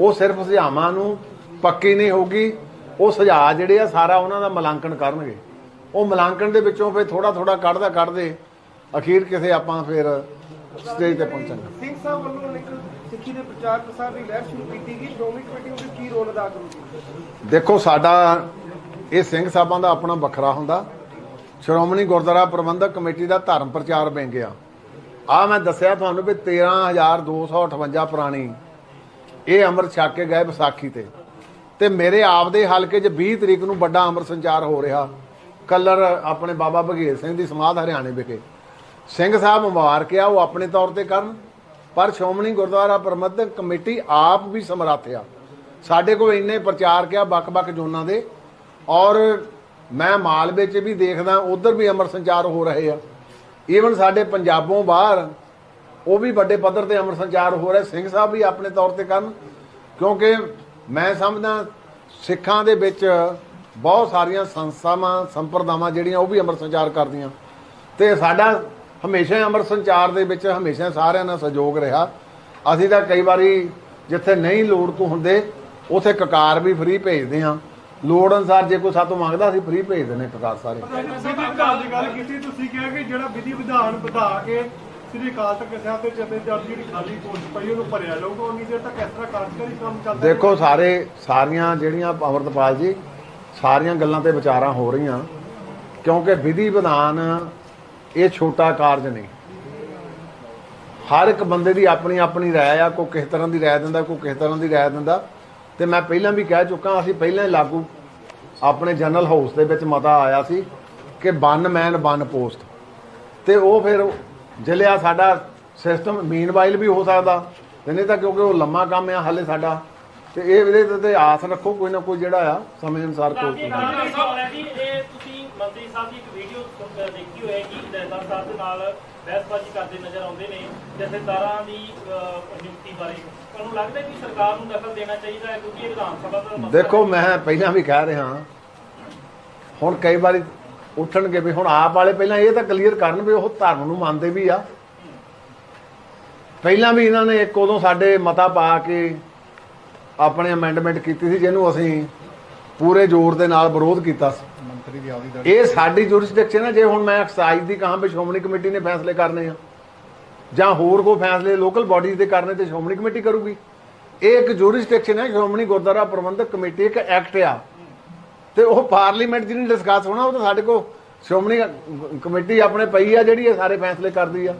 ਉਹ ਸਿਰਫ ਸੁਝਾਵਾਂ ਨੂੰ ਪੱਕੀ ਨਹੀਂ ਹੋਊਗੀ। ਉਹ ਸੁਝਾਅ ਜਿਹੜੇ ਆ ਸਾਰਾ ਉਹਨਾਂ ਦਾ ਮਲਾਂਕਣ ਕਰਨਗੇ। ਉਹ ਮਲਾਂਕਣ ਦੇ ਵਿੱਚੋਂ ਫਿਰ ਥੋੜਾ ਥੋੜਾ ਕੱਢਦਾ ਕੱਢਦੇ ਅਖੀਰ ਕਿਸੇ ਆਪਾਂ ਫਿਰ ਸਟੇਜ ਤੇ ਪਹੁੰਚਾਂਗੇ। ਸਿੰਘ ਸਾਹਿਬ ਵੱਲੋਂ ਇੱਕ ਸਿੱਖੀ ਦੇ ਪ੍ਰਚਾਰ ਪ੍ਰਸਾਰ ਦੀ ਲਹਿਰ ਸ਼ੁਰੂ ਕੀਤੀ ਗਈ। ਸ਼੍ਰੋਮਣੀ ਕਮੇਟੀ ਉਹਦੇ ਕੀ ਰੋਲ ਅਦਾ ਕਰੂਗੀ? ਦੇਖੋ ਸਾਡਾ ਇਹ ਸਿੰਘ ਸਾਹਿਬਾਂ ਦਾ ਆਪਣਾ ਵੱਖਰਾ ਹੁੰਦਾ। ਸ਼੍ਰੋਮਣੀ ਗੁਰਦੁਆਰਾ ਪ੍ਰਬੰਧਕ ਕਮੇਟੀ ਦਾ ਧਰਮ ਪ੍ਰਚਾਰ ਵਿੰਗ ਆ ਆ ਮੈਂ ਦੱਸਿਆ ਤੁਹਾਨੂੰ ਵੀ 13258 ਪੁਰਾਣੀ ਇਹ ਅੰਮ੍ਰਿਤ ਛਕ ਕੇ ਗਏ ਵਿਸਾਖੀ ਤੇ। ਤੇ ਮੇਰੇ ਆਪ ਦੇ ਹਲਕੇ 'ਚ 20 ਤਰੀਕ ਨੂੰ ਵੱਡਾ ਅੰਮ੍ਰਿਤ ਸੰਚਾਰ ਹੋ ਰਿਹਾ। ਕੱਲਰ ਆਪਣੇ ਬਾਬਾ ਬਘੇਲ ਸਿੰਘ ਦੀ ਸਮਾਧ ਹਰਿਆਣੇ ਵਿਖੇ। ਸਿੰਘ ਸਾਹਿਬ ਮੁਬਾਰਕ ਆ ਉਹ ਆਪਣੇ ਤੌਰ ਤੇ ਕਰਨ, ਪਰ ਸ਼੍ਰੋਮਣੀ ਗੁਰਦੁਆਰਾ ਪ੍ਰਬੰਧਕ ਕਮੇਟੀ ਆਪ ਵੀ ਸਮਰੱਥ ਆ। ਸਾਡੇ ਕੋਲ ਇੰਨੇ ਪ੍ਰਚਾਰ ਕਿਆ ਵੱਖ-ਵੱਖ ਜ਼ੋਨਾਂ ਦੇ, ਔਰ ਮੈਂ ਮਾਲਵੇ 'ਚ ਵੀ ਦੇਖਦਾ, ਉਧਰ ਵੀ ਅਮਰ ਸੰਚਾਰ ਹੋ ਰਹੇ ਆ। ਈਵਨ ਸਾਡੇ ਪੰਜਾਬੋਂ ਬਾਹਰ, ਉਹ ਵੀ ਵੱਡੇ ਪੱਧਰ ਤੇ ਅਮਰ ਸੰਚਾਰ ਹੋ ਰਿਹਾ, ਸਿੰਘ ਸਾਹਿਬ ਵੀ ਆਪਣੇ ਤੌਰ ਤੇ ਕਰਨ, ਕਿਉਂਕਿ ਮੈਂ ਸਮਝਦਾ ਸਿੱਖਾਂ ਦੇ ਵਿੱਚ ਬਹੁਤ ਸਾਰੀਆਂ ਸੰਸਥਾਵਾਂ, ਸੰਪਰਦਾਵਾਂ ਜਿਹੜੀਆਂ ਉਹ ਵੀ ਅਮਰ ਸੰਚਾਰ ਕਰਦੀਆਂ। ਤੇ ਸਾਡਾ ਹਮੇਸ਼ਾ ਹੀ ਅਮਰ ਸੰਚਾਰ ਦੇ ਵਿੱਚ ਹਮੇਸ਼ਾ ਸਾਰਿਆਂ ਨਾਲ ਸਹਿਯੋਗ ਰਿਹਾ। ਅਸੀਂ ਤਾਂ ਕਈ ਵਾਰੀ ਜਿੱਥੇ ਨਹੀਂ ਲੋੜ ਤੋਂ ਹੁੰਦੇ ਉਥੇ ਕਕਾਰ ਵੀ ਫ੍ਰੀ ਭੇਜਦੇ ਹਾਂ। ਲੋੜ ਅਨਸਾਰ ਜੇ ਕੋਈ ਸਾਤੋਂ ਮੰਗਦਾ ਅਸੀਂ ਫ੍ਰੀ ਭੇਜ ਦਿੰਦੇ ਕਕਾਰ ਸਾਰੇ। ਵਿਧੀ ਵਿਧਾਨ ਦੀ ਗੱਲ ਕੀਤੀ ਤੁਸੀਂ ਕਿਹਾ ਕਿ ਜਿਹੜਾ ਵਿਧੀ ਵਿਧਾਨ ਵਧਾ ਕੇ ਸ੍ਰੀ ਅਕਾਲ ਤਖਤ ਸਾਹਿਬ ਤੇ ਜਥੇਦਾਰ ਦੀ ਜਿਹੜੀ ਖਾਲੀ ਪੋਸਟ ਪਈ ਉਹਨੂੰ ਭਰਿਆ ਜਾਊਗਾ। ਉਨੀ ਦੇਰ ਤੱਕ ਇਸ ਤਰ੍ਹਾਂ ਕਾਰਜਕਾਰੀ ਕੰਮ ਚੱਲਦਾ ਦੇਖੋ ਸਾਰੇ ਸਾਰੀਆਂ ਜਿਹੜੀਆਂ ਅਮਰਤਪਾਲ ਜੀ ਸਾਰੀਆਂ ਗੱਲਾਂ ਤੇ ਵਿਚਾਰਾਂ ਹੋ ਰਹੀਆਂ। ਕਿਉਂਕਿ ਵਿਧੀ ਵਿਧਾਨ ਇਹ ਛੋਟਾ ਕਾਰਜ ਨਹੀਂ। ਹਰ ਇੱਕ ਬੰਦੇ ਦੀ ਆਪਣੀ ਆਪਣੀ ਰਾਏ ਆ ਕੋਈ ਕਿਸ ਤਰ੍ਹਾਂ ਦੀ ਰਾਏ ਦਿੰਦਾ ਕੋਈ ਕਿਸ ਤਰ੍ਹਾਂ ਦੀ ਰਾਏ ਦਿੰਦਾ। ਤੇ ਮੈਂ ਪਹਿਲਾਂ ਵੀ ਕਹਿ ਚੁੱਕਾ ਅਸੀਂ ਪਹਿਲਾਂ ਹੀ ਲਾਗੂ ਆਪਣੇ ਜਨਰਲ ਹਾਊਸ ਦੇ ਵਿੱਚ ਮਤਾ ਆਇਆ ਸੀ ਕਿ ਵਨ ਮੈਨ ਵਨ ਪੋਸਟ ਤੇ ਉਹ ਫਿਰ ਜਲਿਆ ਸਾਡਾ ਸਿਸਟਮ ਮੀਨਵਾਈਲ ਵੀ ਹੋ ਸਕਦਾ ਤੇ ਨਹੀਂ ਤਾਂ ਕਿਉਂਕਿ ਉਹ ਲੰਮਾ ਕੰਮ ਆ ਹਾਲੇ ਸਾਡਾ। ਤੇ ਇਹ ਇਹਦੇ ਤੇ- ਆਸ ਰੱਖੋ ਕੋਈ ਨਾ ਕੋਈ ਜਿਹੜਾ ਆ ਸਮੇਂ ਅਨੁਸਾਰ ਕੋਈ ਤੁਸੀਂ ਮੰਤਰੀ ਸਾਹਿਬ ਦੀ ਇੱਕ ਵੀਡੀਓ ਦੇਖੀ ਹੋਏਗੀ ਜੈਸਾ ਸਾਹਿਬ ਦੇ ਨਾਲ ਬਹਿਸਬਾਜ਼ੀ ਕਰਦੇ ਨਜ਼ਰ ਆਉਂਦੇ ਨੇ ਜਥੇਦਾਰਾਂ ਦੀ ਨਿਯੁਕਤੀ ਬਾਰੇ। ਤੁਹਾਨੂੰ ਲੱਗਦਾ ਕਿ ਸਰਕਾਰ ਨੂੰ ਦਖਲ ਦੇਣਾ ਚਾਹੀਦਾ ਹੈ? ਕਿਉਂਕਿ ਇਹ ਵਿਧਾਨ ਸਭਾ ਦਾ ਦੇਖੋ ਮੈਂ ਪਹਿਲਾਂ ਵੀ ਕਹਿ ਰਿਹਾ ਹੁਣ ਕਈ ਵਾਰੀ ਉੱਠਣਗੇ ਵੀ ਹੁਣ ਆਪ ਵਾਲੇ ਪਹਿਲਾਂ ਇਹ ਤਾਂ ਕਲੀਅਰ ਕਰਨ ਵੀ ਉਹ ਧਰਮ ਨੂੰ ਮੰਨਦੇ ਵੀ ਆ। ਪਹਿਲਾਂ ਵੀ ਇਹਨਾਂ ਨੇ ਇੱਕ ਉਦੋਂ ਸਾਡੇ ਮਤਾ ਪਾ ਕੇ ਆਪਣੇ ਅਮੈਂਡਮੈਂਟ ਕੀਤੀ ਸੀ ਜਿਹਨੂੰ ਅਸੀਂ ਪੂਰੇ ਜ਼ੋਰ ਦੇ ਨਾਲ ਵਿਰੋਧ ਕੀਤਾ ਸੀ। ਮੰਤਰੀ ਦੀ ਆਉਦੀ ਦਾ ਇਹ ਸਾਡੀ ਜੁਰਿਸਡਿਕਸ਼ਨ ਹੈ, ਜੇ ਹੁਣ ਮੈਂ ਐਕਸਾਈਜ਼ ਦੀ ਕਹਾਂ ਵੀ ਸ਼੍ਰੋਮਣੀ ਕਮੇਟੀ ਨੇ ਫੈਸਲੇ ਕਰਨੇ ਆ, ਜਾਂ ਹੋਰ ਕੋਈ ਫੈਸਲੇ ਲੋਕਲ ਬਾਡੀਜ਼ ਦੇ ਕਰਨੇ ਤੇ ਸ਼੍ਰੋਮਣੀ ਕਮੇਟੀ ਕਰੂਗੀ। ਇਹ ਇੱਕ ਜੁਰਿਸਡਿਕਸ਼ਨ ਹੈ, ਸ਼੍ਰੋਮਣੀ ਗੁਰਦੁਆਰਾ ਪ੍ਰਬੰਧਕ ਕਮੇਟੀ, ਇੱਕ ਐਕਟ ਆ। ਤੇ ਉਹ ਪਾਰਲੀਮੈਂਟ ਜਿਹਨੇ ਡਿਸਕਸ ਹੋਣਾ, ਉਹ ਤਾਂ ਸਾਡੇ ਕੋਲ ਸ਼੍ਰੋਮਣੀ ਕਮੇਟੀ ਆਪਣੇ ਪਈ ਆ, ਜਿਹੜੀ ਇਹ ਸਾਰੇ ਫੈਸਲੇ ਕਰਦੀ ਆ।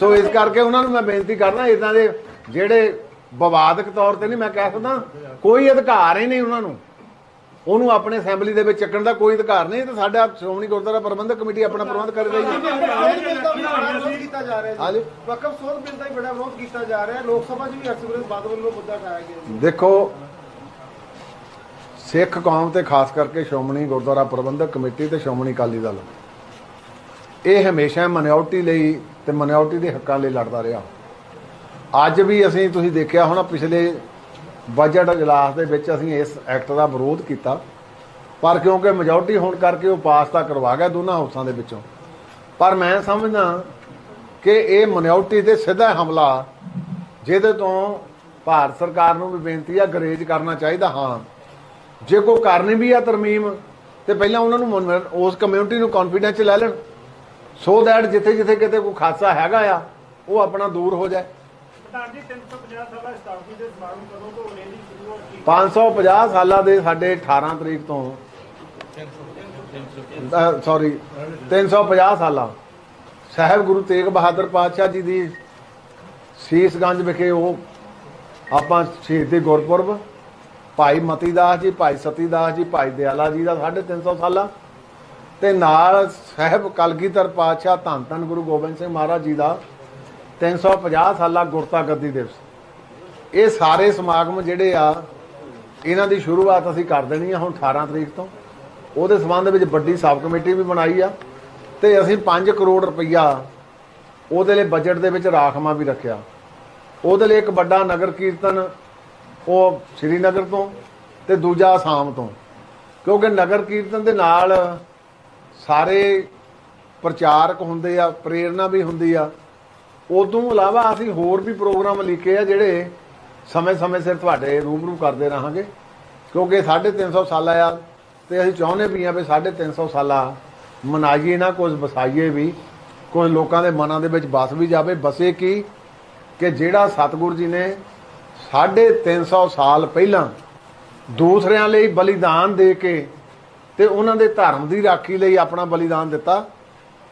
ਸੋ ਇਸ ਕਰਕੇ ਉਹਨਾਂ ਨੂੰ ਮੈਂ ਬੇਨਤੀ ਕਰਦਾ ਇਦਾਂ ਦੇ ਜਿਹੜੇ ਵਿਵਾਦਕ ਤੌਰ ਤੇ ਨਹੀਂ ਮੈਂ ਕਹਿ ਸਕਦਾ, ਕੋਈ ਅਧਿਕਾਰ ਹੀ ਨਹੀਂ ਉਹਨਾਂ ਨੂੰ। ਉਹਨੂੰ ਆਪਣੇ ਅਸੈਂਬਲੀ ਦੇ ਵਿੱਚ ਚੱਕਣ ਦਾ ਕੋਈ ਅਧਿਕਾਰ ਨਹੀਂ ਤੇ ਸਾਡਾ ਸ਼੍ਰੋਮਣੀ ਗੁਰਦੁਆਰਾ ਪ੍ਰਬੰਧਕ ਕਮੇਟੀ ਆਪਣਾ ਪ੍ਰਬੰਧ ਕਰ ਰਹੀ ਹੈ। ਵਕਫ ਸੋਧ ਬਿੱਲ ਦਾ ਵੀ ਬੜਾ ਵਿਰੋਧ ਕੀਤਾ ਜਾ ਰਿਹਾ ਹਾਂਜੀ। ਜੀ ਵਕਫ ਸੋਧ ਬਿੱਲ ਦਾ ਵੀ ਬੜਾ ਵਿਰੋਧ ਕੀਤਾ ਜਾ ਰਿਹਾ। ਲੋਕ ਸਭਾ 'ਚ ਵੀ ਹਰਸਿਮਰਤ ਬਾਦਲ ਵੱਲੋਂ ਮੁੱਦਾ ਉਠਾਇਆ ਗਿਆ ਜੀ। ਦੇਖੋ ਸਿੱਖ ਕੌਮ ਤੇ ਖਾਸ ਕਰਕੇ ਸ਼੍ਰੋਮਣੀ ਗੁਰਦੁਆਰਾ ਪ੍ਰਬੰਧਕ ਕਮੇਟੀ ਤੇ ਸ਼੍ਰੋਮਣੀ ਅਕਾਲੀ ਦਲ। ਇਹ ਹਮੇਸ਼ਾ ਮਨਿਓਰਟੀ ਲਈ ਤੇ ਮਨਿਓਰਟੀ ਦੇ ਹੱਕਾਂ ਲਈ ਲੜਦਾ ਰਿਹਾ। ਅੱਜ ਵੀ ਅਸੀਂ ਤੁਸੀਂ ਦੇਖਿਆ ਹੋਣਾ ਪਿਛਲੇ ਬਜਟ ਇਜਲਾਸ ਦੇ ਵਿੱਚ ਅਸੀਂ ਇਸ ਐਕਟ ਦਾ ਵਿਰੋਧ ਕੀਤਾ। ਪਰ ਕਿਉਂਕਿ ਮੈਜੋਰਟੀ ਹੋਣ ਕਰਕੇ ਉਹ ਪਾਸ ਤਾਂ ਕਰਵਾ ਗਿਆ ਦੋਨਾਂ ਹਾਊਸਾਂ ਦੇ ਵਿੱਚੋਂ। ਪਰ ਮੈਂ ਸਮਝਦਾ ਕਿ ਇਹ ਮਨਿਓਰਟੀ ਤੇ ਸਿੱਧਾ ਹਮਲਾ, ਜਿਹਦੇ ਤੋਂ ਭਾਰਤ ਸਰਕਾਰ ਨੂੰ ਵੀ ਬੇਨਤੀ ਆ ਗਰੇਜ ਕਰਨਾ ਚਾਹੀਦਾ, ਹਾਂ। ਜੇ ਕੋਈ ਕਰਨੀ ਵੀ ਆ ਤਰਮੀਮ, ਤੇ ਪਹਿਲਾਂ ਉਹਨਾਂ ਨੂੰ ਉਸ ਕਮਿਊਨਿਟੀ ਨੂੰ ਕੌਨਫੀਡੈਂਸ ਲੈ ਲੈਣ। ਸੋ ਦੈਟ ਜਿੱਥੇ ਜਿੱਥੇ ਕਿਤੇ ਕੋਈ ਖਾਸਾ ਹੈਗਾ ਆ, ਉਹ ਆਪਣਾ ਦੂਰ ਹੋ ਜਾਏ। 550 ਸਾਲਾਂ ਦੇ ਸਾਡੇ 18 ਤਰੀਕ ਤੋਂ। ਸੌਰੀ 350 ਸਾਲਾਂ। ਸਾਹਿਬ ਗੁਰੂ ਤੇਗ ਬਹਾਦਰ ਪਾਤਸ਼ਾਹ ਜੀ ਦੀ ਸੀਸਗੰਜ ਵਿਖੇ ਉਹ ਆਪਾਂ ਸ਼ਹੀਦੀ ਗੁਰਪੁਰਬ, ਭਾਈ ਮਤੀ ਦਾਸ ਜੀ, ਭਾਈ ਸਤੀ ਦਾਸ ਜੀ, ਭਾਈ ਦਿਆਲਾ ਜੀ ਦਾ 350 ਸਾਲਾਂ। ਤੇ ਨਾਲ ਸਾਹਿਬ ਕਲਗੀਧਰ ਪਾਤਸ਼ਾਹ ਧੰਨ ਧੰਨ ਗੁਰੂ ਗੋਬਿੰਦ ਸਿੰਘ ਮਹਾਰਾਜ ਜੀ ਦਾ 350 ਸਾਲਾ ਗੁਰਤਾ ਗੱਦੀ ਦਿਵਸ। ਇਹ ਸਾਰੇ ਸਮਾਗਮ ਜਿਹੜੇ ਆ, ਇਹਨਾਂ ਦੀ ਸ਼ੁਰੂਆਤ ਅਸੀਂ ਕਰ ਦੇਣੀ ਆ ਹੁਣ 18 ਤਰੀਕ ਤੋਂ। ਉਹਦੇ ਸਬੰਧ ਵਿੱਚ ਵੱਡੀ ਸਬ ਕਮੇਟੀ ਵੀ ਬਣਾਈ ਆ ਤੇ ਅਸੀਂ 5 ਕਰੋੜ ਰੁਪਈਆ ਉਹਦੇ ਲਈ ਬਜਟ ਦੇ ਵਿੱਚ ਰਾਖਵਾਂ ਵੀ ਰੱਖਿਆ। ਉਹਦੇ ਲਈ ਇੱਕ ਵੱਡਾ ਨਗਰ ਕੀਰਤਨ, ਉਹ ਸ਼੍ਰੀਨਗਰ ਤੋਂ ਤੇ ਦੂਜਾ ਆਸਾਮ ਤੋਂ। ਕਿਉਂਕਿ ਨਗਰ ਕੀਰਤਨ ਦੇ ਨਾਲ ਸਾਰੇ ਪ੍ਰਚਾਰਕ ਹੁੰਦੇ ਆ, ਪ੍ਰੇਰਣਾ ਵੀ ਹੁੰਦੀ ਆ। ਉਦੋਂ ਇਲਾਵਾ ਅਸੀਂ ਹੋਰ ਵੀ ਪ੍ਰੋਗਰਾਮ ਲਿਖੇ ਆ ਜਿਹੜੇ ਸਮੇਂ-ਸਮੇਂ ਸਿਰ ਤੁਹਾਡੇ ਰੂਬਰੂ ਕਰਦੇ ਰਹਾਂਗੇ। ਕਿਉਂਕਿ 350 ਸਾਲਾ ਆ ਤੇ ਅਸੀਂ ਚਾਹੁੰਦੇ ਵੀ ਆ ਵੀ 350 ਸਾਲਾ ਮਨਾਈਏ ਨਾ, ਕੁਝ ਵਸਾਈਏ ਵੀ, ਕੁਝ ਲੋਕਾਂ ਦੇ ਮਨਾਂ ਦੇ ਵਿੱਚ ਬਸ ਵੀ ਜਾਵੇ। ਬਸੇ ਕੀ ਕਿ ਜਿਹੜਾ ਸਤਿਗੁਰੂ ਜੀ ਨੇ 350 ਸਾਲ ਪਹਿਲਾਂ ਦੂਸਰਿਆਂ ਲਈ ਬਲੀਦਾਨ ਦੇ ਕੇ ਤੇ ਉਹਨਾਂ ਦੇ ਧਰਮ ਦੀ ਰਾਖੀ ਲਈ ਆਪਣਾ ਬਲੀਦਾਨ ਦਿੱਤਾ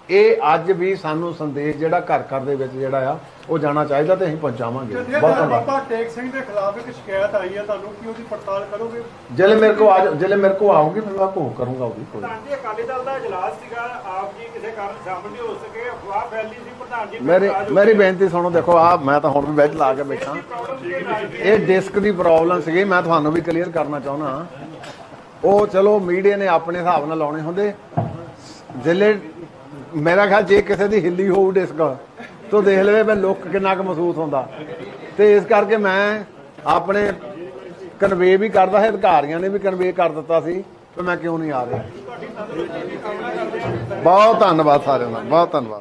ਇਹ ਅੱਜ ਵੀ ਸਾਨੂੰ ਸੰਦੇਸ਼ ਜਿਹੜਾ ਘਰ ਘਰ ਦੇ ਵਿੱਚ ਜਿਹੜਾ ਆ ਉਹ ਜਾਣਾ ਚਾਹੀਦਾ ਤੇ ਅਸੀਂ ਪਹੁੰਚਾਵਾਂਗੇ। ਬਹੁਤ ਧੰਨਵਾਦ। ਬਾਬਾ ਟੇਕ ਸਿੰਘ ਦੇ ਖਿਲਾਫ ਇੱਕ ਸ਼ਿਕਾਇਤ ਆਈ ਹੈ ਤੁਹਾਨੂੰ ਕੀ ਉਹਦੀ ਪੜਤਾਲ ਕਰੋਗੇ? ਜਿਹੜੇ ਮੇਰੇ ਕੋ ਆ ਜਿਹੜੇ ਮੇਰੇ ਕੋ ਆਉਗੀ ਫਿਰ ਮੈਂ ਭੋਗ ਕਰੂੰਗਾ ਉਹਦੀ ਕੋਈ ਪ੍ਰਧਾਨ ਜੀ ਅਕਾਲੀ ਦਲ ਦਾ ਇਜਲਾਸ ਸੀਗਾ ਆਪ ਜੀ ਕਿਸੇ ਕਾਰਨ ਸ਼ਾਮਲ ਨਹੀਂ ਹੋ ਸਕੇ ਅਫਵਾਹ ਫੈਲੀ ਸੀ ਪ੍ਰਧਾਨ ਜੀ ਮੇਰੀ ਮੇਰੀ ਬੇਨਤੀ ਸੁਣੋ ਦੇਖੋ ਆ ਮੈਂ ਤਾਂ ਹੁਣ ਵੀ ਵਿੱਚ ਲਾ ਕੇ ਬੈਠਾ। ਇਹ ਡਿਸਕ ਦੀ ਪ੍ਰੋਬਲਮ ਸੀਗੀ ਮੈਂ ਤੁਹਾਨੂੰ ਵੀ ਕਲੀਅਰ ਕਰਨਾ ਚਾਹੁੰਦਾ ਉਹ ਚਲੋ ਮੀਡੀਆ ਨੇ ਆਪਣੇ ਹਿਸਾਬ ਨਾਲ ਲਾਉਣੇ ਹੁੰਦੇ। ਜਿਲੇ ਮੇਰਾ ਖਿਆਲ ਜੇ ਕਿਸੇ ਦੀ ਹਿੱਲੀ ਹੋਊ ਡਿਸਕ ਤਾਂ ਦੇਖ ਲਵੇ ਮੈਂ ਲੁੱਕ ਕਿੰਨਾ ਕੁ ਮਹਿਸੂਸ ਹੁੰਦਾ। ਤੇ ਇਸ ਕਰਕੇ ਮੈਂ ਆਪਣੇ ਕਨਵੇ ਵੀ ਕਰਦਾ ਹੈ ਅਧਿਕਾਰੀਆਂ ਨੇ ਵੀ ਕਨਵੇ ਕਰ ਦਿੱਤਾ ਸੀ, ਤੇ ਮੈਂ ਕਿਉਂ ਨਹੀਂ ਆ ਰਿਹਾ। ਬਹੁਤ ਧੰਨਵਾਦ ਸਾਰਿਆਂ ਦਾ, ਬਹੁਤ ਧੰਨਵਾਦ।